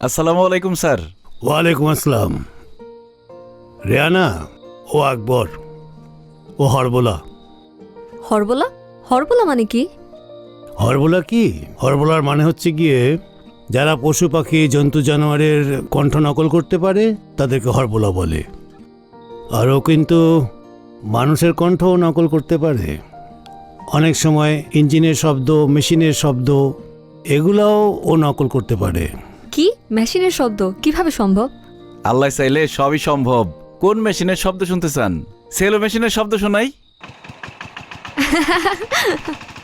আসসালামু আলাইকুম স্যার। ওয়ালাইকুম আসসালাম। রেয়ানা ও আকবর ও হরবোলা। হরবোলা? হরবোলা মানে কি? হরবোলা কি? হরবোলার মানে হচ্ছে গিয়ে যারা পশু পাখি জন্তু জানোয়ারের কণ্ঠ নকল করতে পারে তাদেরকে হরবোলা বলে। আর ও কিন্তু মানুষের কণ্ঠও নকল করতে পারে। অনেক সময় ইঞ্জিনের শব্দ মেশিনের শব্দ এগুলাও ও নকল করতে পারে। কি? মেশিনের শব্দ কীভাবে সম্ভব? আল্লাহ চাইলে সবই সম্ভব। কোন মেশিনের শব্দ শুনতে চান? সেলো মেশিনের শব্দ শোনাই?